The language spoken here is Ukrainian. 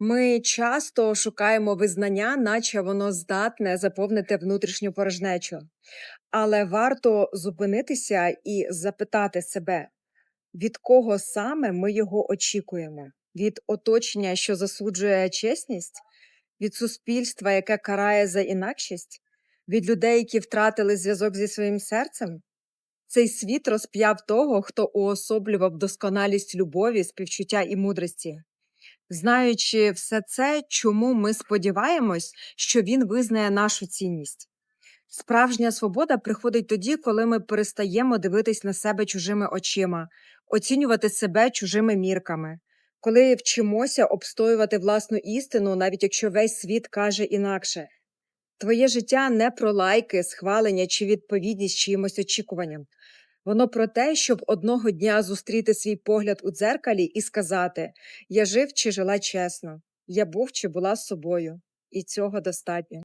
Ми часто шукаємо визнання, наче воно здатне заповнити внутрішню порожнечу. Але варто зупинитися і запитати себе, від кого саме ми його очікуємо? Від оточення, що засуджує чесність, від суспільства, яке карає за інакшість, від людей, які втратили зв'язок зі своїм серцем? Цей світ розп'яв того, хто уособлював досконалість любові, співчуття і мудрості. Знаючи все це, чому ми сподіваємось, що він визнає нашу цінність. Справжня свобода приходить тоді, коли ми перестаємо дивитись на себе чужими очима, оцінювати себе чужими мірками, коли вчимося обстоювати власну істину, навіть якщо весь світ каже інакше. Твоє життя не про лайки, схвалення чи відповідність чиїмось очікуванням. Воно про те, щоб одного дня зустріти свій погляд у дзеркалі і сказати: Я жив чи жила чесно, я був чи була собою, і цього достатньо.